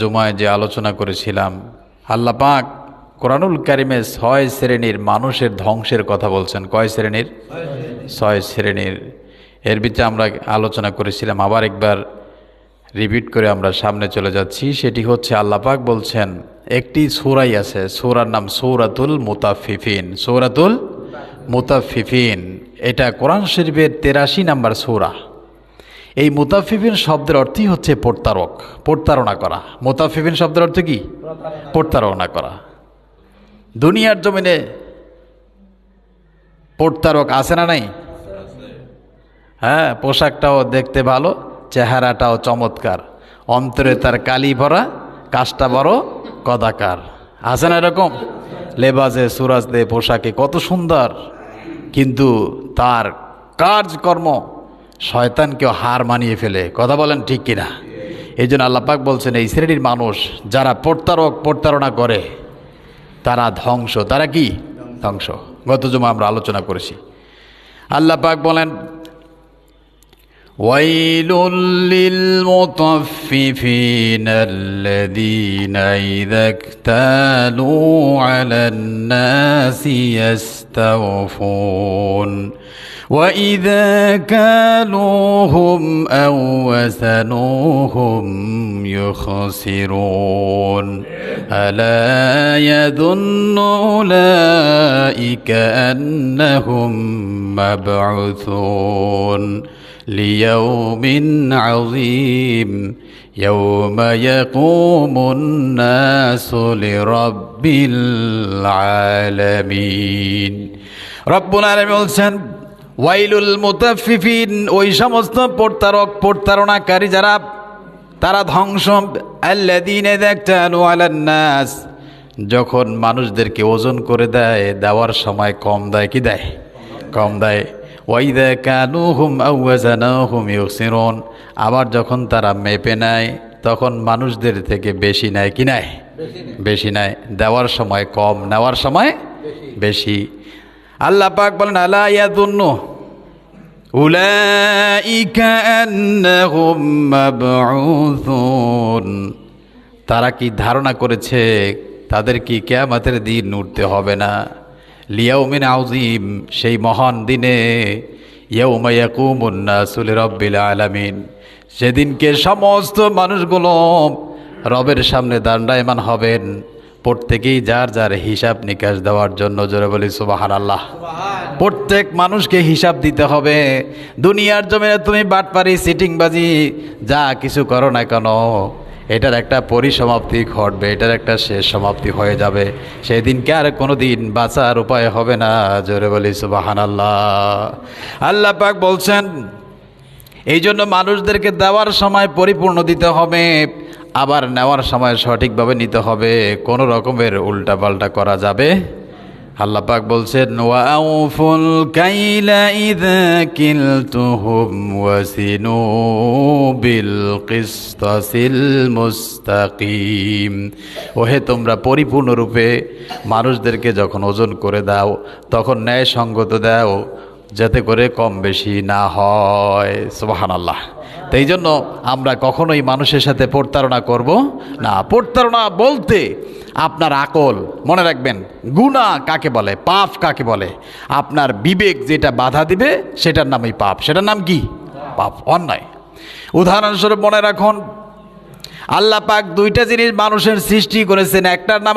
জুমায় যে আলোচনা করেছিলাম, আল্লাহ পাক কোরআনুল কারিমে ছয় শ্রেণির মানুষের ধ্বংসের কথা বলছেন। কয় শ্রেণির? ছয় শ্রেণির। এর ভিতরে আমরা আলোচনা করেছিলাম, আবার একবার রিপিট করে আমরা সামনে চলে যাচ্ছি। সেটি হচ্ছে আল্লাহ পাক বলছেন, একটি সূরাই আছে, সূরার নাম সৌরাতুল মুতাফিফিন সৌরাতুল মুতাফিফিন এটা কোরআন শরীফের তেরাশি নাম্বার সূরা। এই মুতাফিফিন শব্দের অর্থই হচ্ছে প্রতারক, প্রতারণা করা। মুতাফিফিন শব্দের অর্থ কি? প্রতারণা করা। দুনিয়ার জমিনে প্রতারক আছে না নাই? হ্যাঁ পোশাকটাও দেখতে ভালো, চেহারাটাও চমৎকার। অন্তরে তার কালি ভরা, কাজটা বড় কদাকার আছে না এরকম? লেবাজে সুরাজ দে পোশাকে কত সুন্দর। কিন্তু তার কাজকর্ম শয়তানকেও হার মানিয়ে ফেলে। কথা বলেন ঠিক কিনা? এই জন্য আল্লাপাক বলছেন, এই শ্রেণির মানুষ যারা প্রত্যারক প্রতারণা করে, তারা ধ্বংস। তারা কি? ধ্বংস। গত জমা আমরা আলোচনা করেছি। আল্লাপাক বলেন ويل للمطففين الذين إذا اكتالوا على الناس يستوفون وإذا كالوهم أو وزنوهم يخسرون. ألا يظن أولئك أنهم مبعوثون ليوم عظيم يوم يقوم الناس لرب العالمين ربنا العالمين বলছেন ওয়াইলুল মুতাফিফিন ওই সমস্ত প্রতারক প্রতারণাকারী যারা তারা ধ্বংস আল্লাদিনে দেখতেন নাস যখন মানুষদেরকে ওজন করে দেয় দেওয়ার সময় কম দেয় কি দেয় কম দেয়। ওয়াইদা কানু হুম হুম ইউসিরন আবার যখন তারা মেপে নেয় তখন মানুষদের থেকে বেশি নেয় কি নেয়? বেশি নেয়। দেওয়ার সময় কম নেওয়ার সময় বেশি। আল্লাহ পাক বলেন আলা ইয়াদুন্নু? উলাইকা আন্নাহুম মাবউথুন তারা কি ধারণা করেছে তাদের কি কেয়ামতের দিন উঠতে হবে না? লিয়াউমিন আউজিম সেই মহান দিনে লিরাব্বিল আলামিন। সেদিনকে সমস্ত মানুষগুলো রবের সামনে দাণ্ডায়মান হবেন। প্রত্যেকেই যার যার হিসাব নিকাশ দেওয়ার জন্য জোরে বলি সুবাহান। আল্লাহ প্রত্যেক মানুষকে হিসাব দিতে হবে। দুনিয়ার জমিনে তুমি বাটপারি সিটিংবাজি যা কিছু করো না কেন এটার একটা পরিসমাপ্তি ঘটবে, এটার একটা শেষ সমাপ্তি হয়ে যাবে। সেই সেদিনকে আর কোনো দিন বাঁচার উপায় হবে না, জোরে বলি সুবাহান আল্লাহ আল্লাহ পাক বলছেন এই জন্য মানুষদেরকে দেওয়ার সময় পরিপূর্ণ দিতে হবে, আবার নেওয়ার সময় সঠিকভাবে নিতে হবে। কোনো রকমের উল্টাপাল্টা করা যাবে আল্লাহ পাক বলছেন, ওয়াউফুল কাইলা ইযা কিলতুহুম ওয়াসিনু বিল কিসতাসিল মুস্তাকিম। ওহে তোমরা পরিপূর্ণরূপে মানুষদেরকে যখন ওজন করে দাও, তখন ন্যায় সঙ্গত দাও, যাতে করে কম বেশি না হয়। সুবাহান আল্লাহ তো এই জন্য আমরা কখনোই মানুষের সাথে প্রতারণা করব না। প্রতারণা বলতে আপনার আকল, মনে রাখবেন, গুণা কাকে বলে? পাপ কাকে বলে? আপনার বিবেক যেটা বাধা দিবে, সেটার নামই পাপ। সেটার নাম কি? পাপ, অন্যায়। উদাহরণস্বরূপ মনে রাখুন, আল্লাহ পাক দুইটা জিনিস মানুষের সৃষ্টি করেছেন, একটার নাম